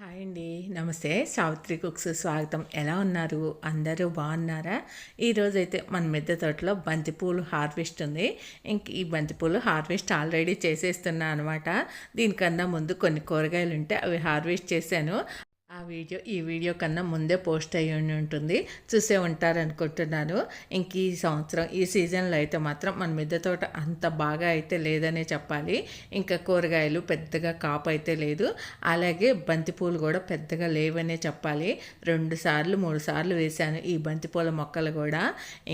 Hi అండి. నమస్తే. Savitri cooks స్వాగతం. ఎలా ఉన్నారు? అందరూ బాగున్నారా? ఈరోజైతే మన మిద్దె తోటలో బంతిపూలు హార్వెస్ట్ ఉంది. ఇంక ఈ బంతిపూలు హార్వెస్ట్ ఆల్రెడీ చేసేస్తున్నా అనమాట. దీనికన్నా ముందు కొన్ని కూరగాయలు ఉంటే అవి హార్వెస్ట్ చేశాను. ఆ వీడియో ఈ వీడియో కన్నా ముందే పోస్ట్ అయ్యి ఉంటుంది. చూసే ఉంటారనుకుంటున్నాను. ఇంక ఈ సంవత్సరం ఈ సీజన్లో అయితే మాత్రం మన మిద్దె తోట అంత బాగా అయితే లేదనే చెప్పాలి. ఇంకా కూరగాయలు పెద్దగా కాపు అయితే లేదు. అలాగే బంతిపూలు కూడా పెద్దగా లేవనే చెప్పాలి. రెండు సార్లు మూడు సార్లు వేశాను ఈ బంతిపూల మొక్కలు కూడా.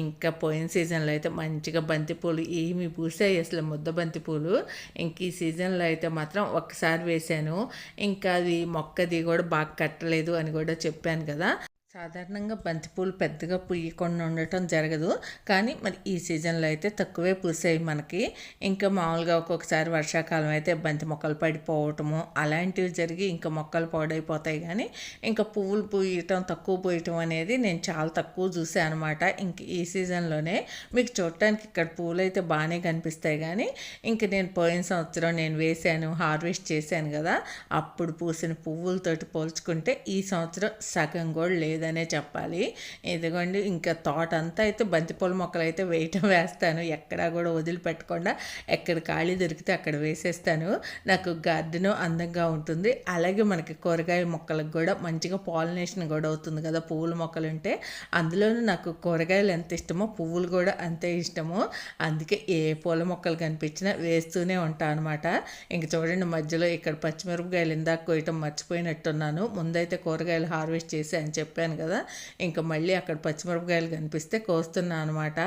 ఇంకా పోయిన సీజన్లో అయితే మంచిగా బంతిపూలు ఏమి పూసాయి అసలు ముద్ద బంతిపూలు ఇంక ఈ సీజన్లో అయితే మాత్రం ఒక్కసారి వేశాను. ఇంకా అది మొక్కది కూడా బాగా కట్టలేదు అని కూడా చెప్పాను కదా. సాధారణంగా బంతిపూలు పెద్దగా పుయ్యకుండా ఉండటం జరగదు. కానీ మరి ఈ సీజన్లో అయితే తక్కువే పూసాయి మనకి. ఇంకా మామూలుగా ఒక్కొక్కసారి వర్షాకాలం అయితే బంతి మొక్కలు పడిపోవటము అలాంటివి జరిగి ఇంకా మొక్కలు పాడైపోతాయి. కానీ ఇంకా పువ్వులు పూయటం తక్కువ పూయటం అనేది నేను చాలా తక్కువ చూసాను అనమాట ఇంక ఈ సీజన్లోనే మీకు చూడటానికి ఇక్కడ పువ్వులు అయితే బాగానే కనిపిస్తాయి. కానీ ఇంక నేను పోయిన సంవత్సరం నేను వేసాను హార్వెస్ట్ చేశాను కదా అప్పుడు పూసిన పువ్వులతోటి పోల్చుకుంటే ఈ సంవత్సరం సగం కూడా లేదు లేదనే చెప్పాలి. ఇదిగోండి ఇంకా తోట అంతా అయితే బంతిపూల మొక్కలు అయితే వేయటం వేస్తాను. ఎక్కడా కూడా వదిలిపెట్టకుండా ఎక్కడ ఖాళీ దొరికితే అక్కడ వేసేస్తాను. నాకు గార్డెన్ అందంగా ఉంటుంది. అలాగే మనకి కూరగాయ మొక్కలకు కూడా మంచిగా పాలినేషన్ కూడా అవుతుంది కదా పువ్వుల మొక్కలు ఉంటే. అందులోనూ నాకు కూరగాయలు ఎంత ఇష్టమో పువ్వులు కూడా అంతే ఇష్టము. అందుకే ఏ పూల మొక్కలు కనిపించినా వేస్తూనే ఉంటాను అనమాట ఇంక చూడండి మధ్యలో ఇక్కడ పచ్చిమిరపకాయలు ఇందాక కోయటం మర్చిపోయినట్టున్నాను. ముందైతే కూరగాయలు హార్వెస్ట్ చేసి అని చెప్పాను. కదా. ఇంకా మళ్ళీ అక్కడ పచ్చిమిరపకాయలు కనిపిస్తే కోస్తున్నాను అనమాట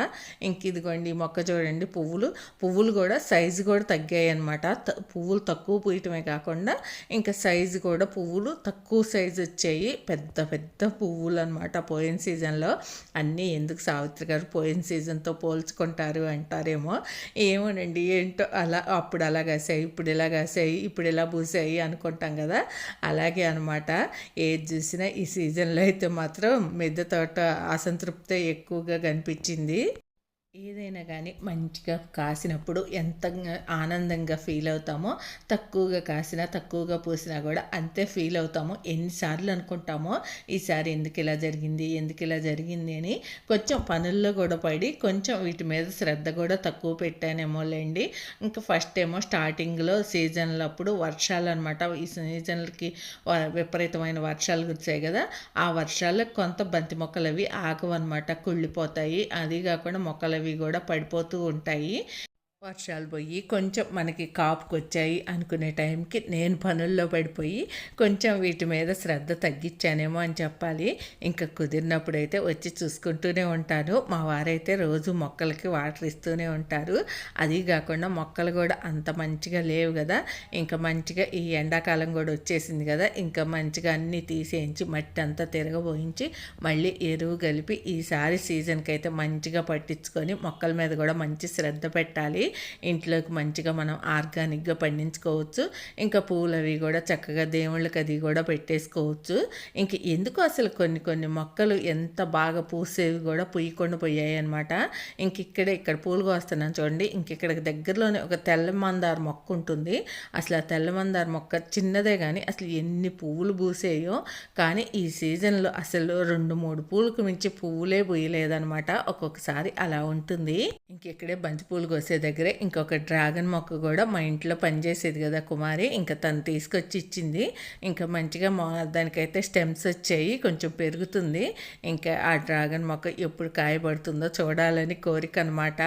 ఇంక ఇదిగోండి మొక్క చూడండి పువ్వులు. పువ్వులు కూడా సైజు కూడా తగ్గాయి అనమాట పువ్వులు తక్కువ పూయటమే కాకుండా ఇంకా సైజు కూడా పువ్వులు తక్కువ సైజు వచ్చాయి. పెద్ద పెద్ద పువ్వులు అనమాట పోయిన సీజన్లో. అన్నీ ఎందుకు సావిత్రి గారు పోయిన సీజన్తో పోల్చుకుంటారు అంటారేమో. ఏమోనండి ఏంటో అలా అప్పుడు అలా కాసాయి ఇప్పుడు ఇలా కాసాయి ఇప్పుడు ఇలా పూసాయి అనుకుంటాం కదా. అలాగే అనమాట ఏది చూసినా ఈ సీజన్లో అయితే మాత్రం మిద్దె తోట అసంతృప్తి ఎక్కువగా కనిపించింది. ఏదైనా కానీ మంచిగా కాసినప్పుడు ఎంత ఆనందంగా ఫీల్ అవుతామో తక్కువగా కాసినా తక్కువగా పూసినా కూడా అంతే ఫీల్ అవుతామో ఎన్నిసార్లు అనుకుంటామో ఈసారి ఎందుకు ఇలా జరిగింది ఎందుకు ఇలా జరిగింది అని కొంచెం పనుల్లో కూడా పడి కొంచెం వీటి మీద శ్రద్ధ కూడా తక్కువ పెట్టానేమోలేండి ఇంకా ఫస్ట్ ఏమో స్టార్టింగ్లో సీజన్లు అప్పుడు వర్షాలు అనమాట ఈ సీజన్లకి విపరీతమైన వర్షాలు కురిచాయి కదా ఆ వర్షాలకు కొంత బంతి మొక్కలు అవి ఆగవన్నమాట. కుళ్ళిపోతాయి. అది కాకుండా మొక్కలు అవి కూడా పడిపోతూ ఉంటాయి. వర్షాలు పోయి కొంచెం మనకి కాపుకి వచ్చాయి అనుకునే టైంకి నేను పనుల్లో పడిపోయి కొంచెం వీటి మీద శ్రద్ధ తగ్గించానేమో అని చెప్పాలి. ఇంకా కుదిరినప్పుడైతే వచ్చి చూసుకుంటూనే ఉంటాను. మా వారైతే రోజు మొక్కలకి వాటర్ ఇస్తూనే ఉంటారు. అది కాకుండా మొక్కలు కూడా అంత మంచిగా లేవు కదా. ఇంకా మంచిగా ఈ ఎండాకాలం కూడా వచ్చేసింది కదా. ఇంకా మంచిగా అన్నీ తీసేయించి మట్టి అంతా తిరగబోయించి మళ్ళీ ఎరువు కలిపి ఈసారి సీజన్కి అయితే మంచిగా పట్టించుకొని మొక్కల మీద కూడా మంచి శ్రద్ధ పెట్టాలి. ఇంట్లోకి మంచిగా మనం ఆర్గానిక్గా పండించుకోవచ్చు. ఇంకా పూలు అవి కూడా చక్కగా దేవుళ్ళకి అది కూడా పెట్టేసుకోవచ్చు. ఇంక ఎందుకు అసలు కొన్ని కొన్ని మొక్కలు ఎంత బాగా పూసేవి కూడా పుయ్యకుండా పోయాయి అనమాట ఇంక ఇక్కడ ఇక్కడ పూలు కోస్తున్నాను చూడండి. ఇంక ఇక్కడ దగ్గరలోనే ఒక తెల్ల మందార మొక్క ఉంటుంది. అసలు ఆ తెల్ల మందార మొక్క చిన్నదే కానీ అసలు ఎన్ని పువ్వులు పూసేయో. కానీ ఈ సీజన్లో అసలు రెండు మూడు పూలకు మించి పువ్వులే పూయలేదనమాట ఒక్కొక్కసారి అలా ఉంటుంది. ఇంకెక్కడే బంతి పూలు కోసే దగ్గర దగ్గరే ఇంకొక డ్రాగన్ మొక్క కూడా మా ఇంట్లో పనిచేసేది కదా కుమారి. ఇంకా తను తీసుకొచ్చి ఇచ్చింది. ఇంకా మంచిగా మా దానికైతే స్టెమ్స్ వచ్చాయి కొంచెం పెరుగుతుంది. ఇంకా ఆ డ్రాగన్ మొక్క ఎప్పుడు కాయబడుతుందో చూడాలని కోరిక అనమాట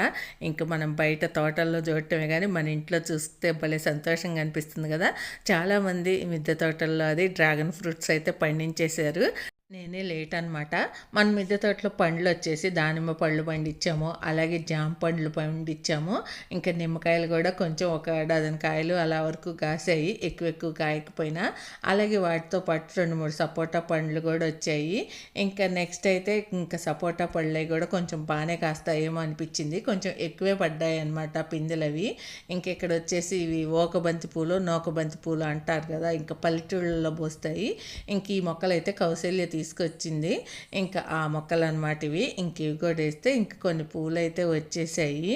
ఇంకా మనం బయట తోటల్లో చూడటమే కానీ మన ఇంట్లో చూస్తే భలే సంతోషంగా అనిపిస్తుంది కదా. చాలామంది మిద్దె తోటల్లో అది డ్రాగన్ ఫ్రూట్స్ అయితే పండించేశారు. నేనే లేట్ అనమాట మన మిద్దె తోటలో పండ్లు వచ్చేసి దానిమ్మ పళ్ళు పండించాము అలాగే జామ పండ్లు పండించాము. ఇంకా నిమ్మకాయలు కూడా కొంచెం ఒక డజన్ కాయలు అలా వరకు కాసాయి ఎక్కువ ఎక్కువ కాయకపోయినా. అలాగే వాటితో పాటు రెండు మూడు సపోటా పండ్లు కూడా వచ్చాయి. ఇంకా నెక్స్ట్ అయితే ఇంకా సపోటా పళ్ళు కూడా కొంచెం బాగానే కాస్తాయేమో అనిపించింది. కొంచెం ఎక్కువే పడ్డాయి అనమాట పిందెలవి అవి. ఇక్కడ వచ్చేసి ఇవి ఓకబంతి పూలు నోకబంతి పూలు అంటారు కదా ఇంకా పల్లెటూళ్ళలో పోస్తాయి. ఇంక ఈ మొక్కలు అయితే కౌశల్య తీసుకొచ్చింది. ఇంకా ఆ మొక్కలు అనమాట ఇవి ఇంక ఇవి కూడా వేస్తే ఇంక కొన్ని పూలు అయితే వచ్చేసాయి.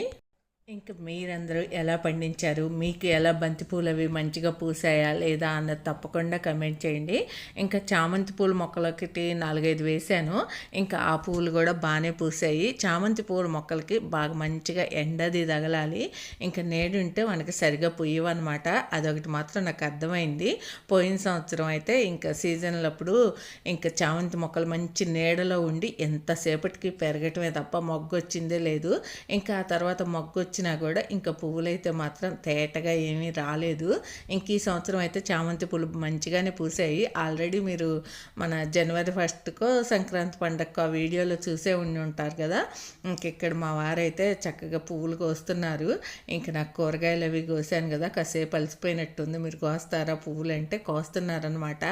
ఇంకా మీరందరూ ఎలా పండించారు? మీకు ఎలా బంతిపూలు అవి మంచిగా పూసాయా? లేదా అన్నది తప్పకుండా కమెంట్ చేయండి. ఇంకా చామంతి పూల మొక్కలకి నాలుగైదు వేసాను ఇంకా ఆ పూలు కూడా బాగానే పూసాయి. చామంతి పూల మొక్కలకి బాగా మంచిగా ఎండది తగలాలి. ఇంకా నేడు ఉంటే మనకి సరిగా పుయ్యవన్నమాట. అదొకటి మాత్రం నాకు అర్థమైంది. పోయిన సంవత్సరం అయితే ఇంకా సీజన్లప్పుడు ఇంకా చామంతి మొక్కలు మంచి నీడలో ఉండి ఎంతసేపటికి పెరగటమే తప్ప మొగ్గు వచ్చిందే లేదు. ఇంకా ఆ తర్వాత మొగ్గు వచ్చినా కూడా ఇంకా పువ్వులైతే మాత్రం తేటగా ఏమీ రాలేదు. ఇంక ఈ సంవత్సరం అయితే చామంతి పూలు మంచిగానే పూసాయి. ఆల్రెడీ మీరు మన జనవరి ఫస్ట్కో సంక్రాంతి పండగకో ఆ వీడియోలో చూసే ఉండి ఉంటారు కదా. ఇంక ఇక్కడ మా వారైతే చక్కగా పువ్వులు కోస్తున్నారు. ఇంక నాకు కూరగాయలు అవి కోసాను కదా. కాసేపు అలసిపోయినట్టుంది. మీరు కోస్తారా పువ్వులు అంటే కోస్తున్నారనమాట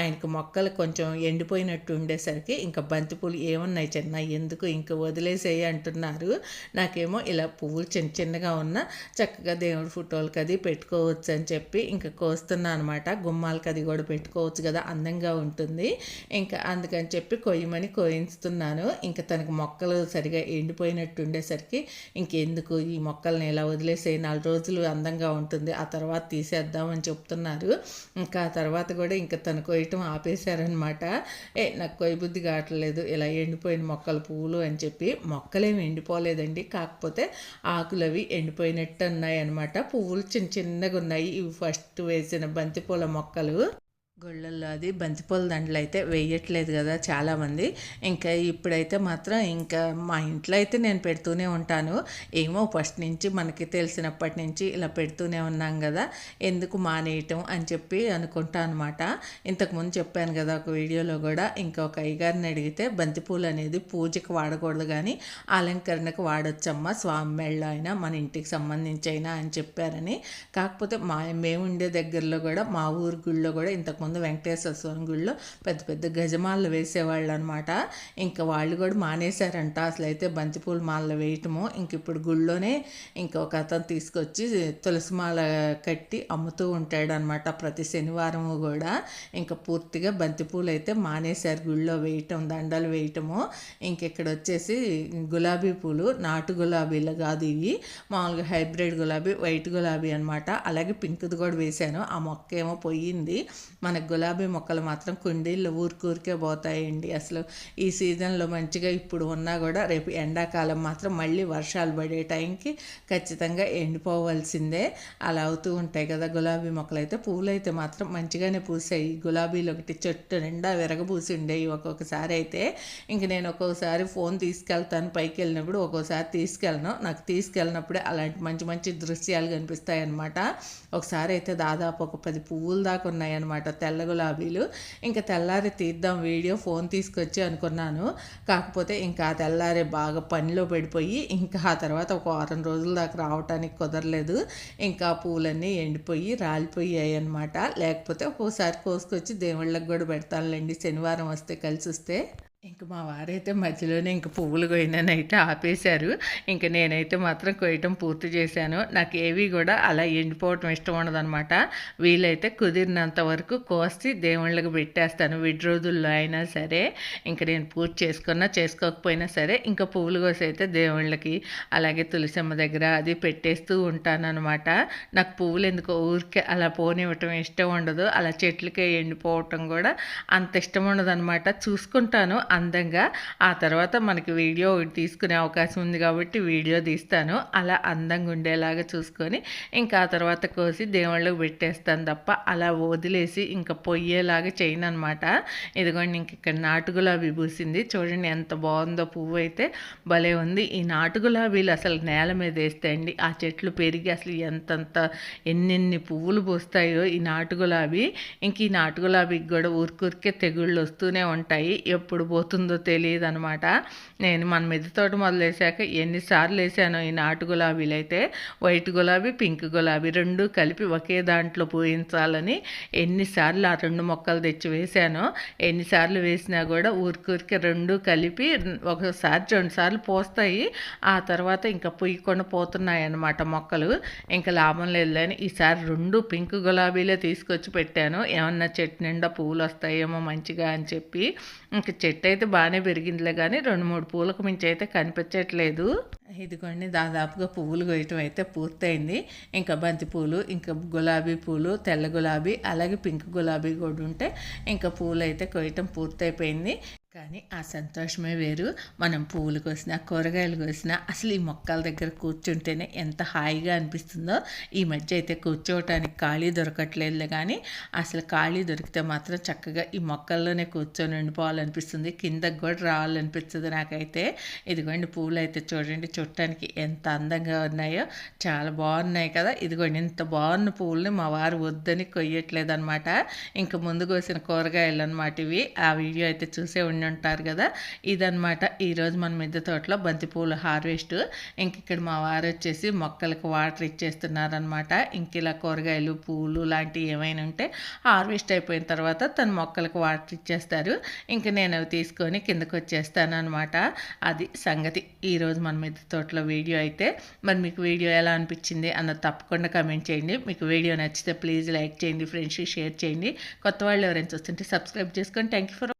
ఆయనకు మొక్కలు కొంచెం ఎండిపోయినట్టు ఉండేసరికి ఇంకా బంతిపూలు ఏమున్నాయి చిన్న? ఎందుకు ఇంకా వదిలేసేయి అంటున్నారు. నాకేమో ఇలా పువ్వులు చిన్న చిన్నగా ఉన్న చక్కగా దేవుడి ఫోటోలకి అది పెట్టుకోవచ్చు అని చెప్పి ఇంకా కోస్తున్నా అనమాట గుమ్మాలకి అది కూడా పెట్టుకోవచ్చు కదా అందంగా ఉంటుంది. ఇంకా అందుకని చెప్పి కొయ్యమని కోయిస్తున్నాను. ఇంకా తనకు మొక్కలు సరిగా ఎండిపోయినట్టు ఉండేసరికి ఇంకెందుకు ఈ మొక్కల్ని ఇలా వదిలేసే నాలుగు రోజులు అందంగా ఉంటుంది ఆ తర్వాత తీసేద్దామని చెప్తున్నారు. ఇంకా ఆ తర్వాత కూడా ఇంకా తను కొయ్యటం ఆపేశారనమాట ఏ నాకు కొయ్య బుద్ధి కావట్లేదు ఇలా ఎండిపోయిన మొక్కలు పువ్వులు అని చెప్పి మొక్కలేమి ఎండిపోలేదండి. కాకపోతే ఆకులు అవి ఎండిపోయినట్టు ఉన్నాయి అనమాట పువ్వులు చిన్న చిన్నగా ఉన్నాయి ఇవి ఫస్ట్ వేసిన బంతిపూల మొక్కలు. గొళ్ళల్లో అది బంతిపూల దండలు అయితే వేయట్లేదు కదా చాలామంది. ఇంకా ఇప్పుడైతే మాత్రం ఇంకా మా ఇంట్లో అయితే నేను పెడుతూనే ఉంటాను. ఏమో ఫస్ట్ నుంచి మనకి తెలిసినప్పటి నుంచి ఇలా పెడుతూనే ఉన్నాం కదా ఎందుకు మానేయటం అని చెప్పి అనుకుంటా అనమాట ఇంతకుముందు చెప్పాను కదా ఒక వీడియోలో కూడా ఇంకొక అయ్యగారిని అడిగితే బంతిపూలు అనేది పూజకి వాడకూడదు కానీ అలంకరణకు వాడొచ్చమ్మా స్వామి మెళ్ళ అయినా మన ఇంటికి సంబంధించి అయినా అని చెప్పారని. కాకపోతే మా మేము ఉండే దగ్గరలో కూడా మా ఊరి గుళ్ళో కూడా ఇంతకు ముందు వెంకటేశ్వర స్వామి గుళ్ళో పెద్ద పెద్ద గజమాలలు వేసేవాళ్ళు అనమాట ఇంకా వాళ్ళు కూడా మానేశారంట. అసలు అయితే బంతిపూల మాలలు వేయటము ఇంక ఇప్పుడు గుళ్ళోనే ఇంకొక అతను తీసుకొచ్చి తులసి మాల కట్టి అమ్ముతూ ఉంటాడు అనమాట ప్రతి శనివారము కూడా. ఇంకా పూర్తిగా బంతిపూలు అయితే మానేశారు గుళ్ళో వేయటం దండలు వేయటము. ఇంకెక్కడ వచ్చేసి గులాబీ పూలు నాటు గులాబీలు కాదు ఇవి. మామూలుగా హైబ్రిడ్ గులాబీ వైట్ గులాబీ అనమాట. అలాగే పింక్ది కూడా వేశాను. ఆ మొక్క ఏమో పోయింది. మన మనకు గులాబీ మొక్కలు మాత్రం కుండీళ్ళు ఊరికూరికే పోతాయండి. అసలు ఈ సీజన్లో మంచిగా ఇప్పుడు ఉన్నా కూడా రేపు ఎండాకాలం మాత్రం మళ్ళీ వర్షాలు పడే టైంకి ఖచ్చితంగా ఎండిపోవాల్సిందే. అలా అవుతూ ఉంటాయి కదా గులాబీ మొక్కలు అయితే పూలు అయితే మాత్రం మంచిగానే పూసాయి. గులాబీలు ఒకటి చెట్టు నిండా విరగబూసి ఉండేవి ఒక్కొక్కసారి అయితే. ఇంక నేను ఒక్కొక్కసారి ఫోన్ తీసుకెళ్తాను పైకి వెళ్ళినప్పుడు ఒక్కోసారి తీసుకెళ్ళను. నాకు తీసుకెళ్ళినప్పుడే అలాంటి మంచి మంచి దృశ్యాలు కనిపిస్తాయి అనమాట ఒకసారి అయితే దాదాపు ఒక పది పువ్వులు దాకా ఉన్నాయన్నమాట. తెల్ల గులాబీలు. ఇంకా తెల్లారి తీద్దాం వీడియో ఫోన్ తీసుకొచ్చి అనుకున్నాను. కాకపోతే ఇంకా తెల్లారి బాగా పనిలో పడిపోయి ఇంకా ఆ తర్వాత ఒక వారం రోజుల దాకా రావటానికి కుదరలేదు. ఇంకా పూలన్నీ ఎండిపోయి రాలిపోయాయి అనమాట లేకపోతే ఒక్కోసారి కోసుకొచ్చి దేవుళ్ళకి కూడా పెడతానులేండి. శనివారం వస్తే కలిసి వస్తే ఇంక మా వారైతే మధ్యలోనే ఇంక పువ్వులు కొయ్యనైతే ఆపేశారు. ఇంక నేనైతే మాత్రం కొయ్యటం పూర్తి చేశాను. నాకు ఏవి కూడా అలా ఎండిపోవటం ఇష్టం ఉండదనమాట వీలైతే కుదిరినంత వరకు కోసి దేవుళ్ళకి పెట్టేస్తాను. విడి రోజుల్లో అయినా సరే ఇంక నేను పూజ చేసుకున్నా చేసుకోకపోయినా సరే ఇంకా పువ్వులు కోసి అయితే దేవుళ్ళకి అలాగే తులసమ్మ దగ్గర అది పెట్టేస్తూ ఉంటానన్నమాట. నాకు పువ్వులు ఎందుకో ఊరికే అలా పోనివ్వటం ఇష్టం ఉండదు. అలా చెట్లకే ఎండిపోవటం కూడా అంత ఇష్టం ఉండదు అనమాట చూసుకుంటాను. అందంగా. ఆ తర్వాత మనకి వీడియో తీసుకునే అవకాశం ఉంది కాబట్టి వీడియో తీస్తాను. అలా అందంగా ఉండేలాగా చూసుకొని ఇంకా ఆ తర్వాత కోసి దేవుళ్ళకి పెట్టేస్తాను తప్ప అలా వదిలేసి ఇంకా పొయ్యేలాగా చేయను అనమాట ఇదిగోండి ఇంక ఇక్కడ నాటు గులాబీ పూసింది. చూడండి ఎంత బాగుందో పువ్వు అయితే భలే ఉంది. ఈ నాటు గులాబీలు అసలు నేల మీద వేస్తాయండి ఆ చెట్లు పెరిగి అసలు ఎంతంత ఎన్నెన్ని పువ్వులు పూస్తాయో ఈ నాటు గులాబీ ఇంక ఈ నాటు గులాబీకి కూడా ఊరికూరికే తెగుళ్ళు వస్తూనే ఉంటాయి. ఎప్పుడు పోతుందో తెలియదు అనమాట నేను మన మిద్దె తోట మొదలేసాక ఎన్నిసార్లు వేసానో ఈ నాటు గులాబీలు అయితే వైట్ గులాబీ పింక్ గులాబీ రెండు కలిపి ఒకే దాంట్లో పూయించాలని ఎన్నిసార్లు ఆ రెండు మొక్కలు తెచ్చి వేసానో ఎన్నిసార్లు వేసినా కూడా ఊరికూరికి రెండు కలిపి ఒకసారి రెండు సార్లు పోస్తాయి. ఆ తర్వాత ఇంకా పొయ్యకుండా పోతున్నాయి అన్నమాట మొక్కలు. ఇంకా లాభం లేదులేని ఈసారి రెండు పింక్ గులాబీలే తీసుకొచ్చి పెట్టాను. ఏమన్నా చెట్టు నిండా పువ్వులు వస్తాయేమో మంచిగా అని చెప్పి ఇంకా చెట్టు చెట్టు అయితే బాగానే పెరిగిందిలే కానీ రెండు మూడు పూలకు మించి అయితే కనిపించట్లేదు. ఇదిగోండి దాదాపుగా పువ్వులు కొయ్యటం అయితే పూర్తయింది. ఇంకా బంతి పూలు ఇంకా గులాబీ పూలు తెల్ల గులాబీ అలాగే పింక్ గులాబీ కూడా ఉంటే ఇంకా పూలు అయితే కొయ్యటం పూర్తయిపోయింది. కానీ ఆ సంతోషమే వేరు. మనం పువ్వులు కోసినా కూరగాయలు కోసినా అసలు ఈ మొక్కల దగ్గర కూర్చుంటేనే ఎంత హాయిగా అనిపిస్తుందో. ఈ మధ్య అయితే కూర్చోవటానికి ఖాళీ దొరకట్లేదులే కానీ అసలు ఖాళీ దొరికితే మాత్రం చక్కగా ఈ మొక్కల్లోనే కూర్చొని ఉండిపోవాలనిపిస్తుంది. కిందకు కూడా రావాలనిపిస్తుంది నాకైతే. ఇదిగోండి పువ్వులు అయితే చూడండి చూడటానికి ఎంత అందంగా ఉన్నాయో. చాలా బాగున్నాయి కదా. ఇదిగోండి ఇంత బాగున్న పువ్వుల్ని మా వారు వద్దని కొయ్యట్లేదు అనమాట ఇంకా ముందు కోసిన కూరగాయలు అనమాట ఇవి. ఆ వీడియో అయితే చూసే ఉండి ఉంటారు కదా? ఇదనమాట ఈరోజు మన మిద్దె తోటలో బంతిపూల హార్వెస్ట్. ఇంక ఇక్కడ మా వారు వచ్చేసి మొక్కలకు వాటర్ ఇచ్చేస్తున్నారనమాట ఇంక ఇలా కూరగాయలు పూలు లాంటివి ఏమైనా ఉంటే హార్వెస్ట్ అయిపోయిన తర్వాత తన మొక్కలకు వాటర్ ఇచ్చేస్తారు. ఇంక నేను అవి తీసుకొని కిందకు వచ్చేస్తాను అనమాట అది సంగతి. ఈరోజు మన మిద్దె తోటలో వీడియో అయితే మరి మీకు వీడియో ఎలా అనిపించింది అన్నది తప్పకుండా కమెంట్ చేయండి. మీకు వీడియో నచ్చితే ప్లీజ్ లైక్ చేయండి ఫ్రెండ్స్కి షేర్ చేయండి. కొత్త వాళ్ళు ఎవరైనా చూస్తుంటే సబ్స్క్రైబ్ చేసుకోండి థ్యాంక్ యూ ఫర్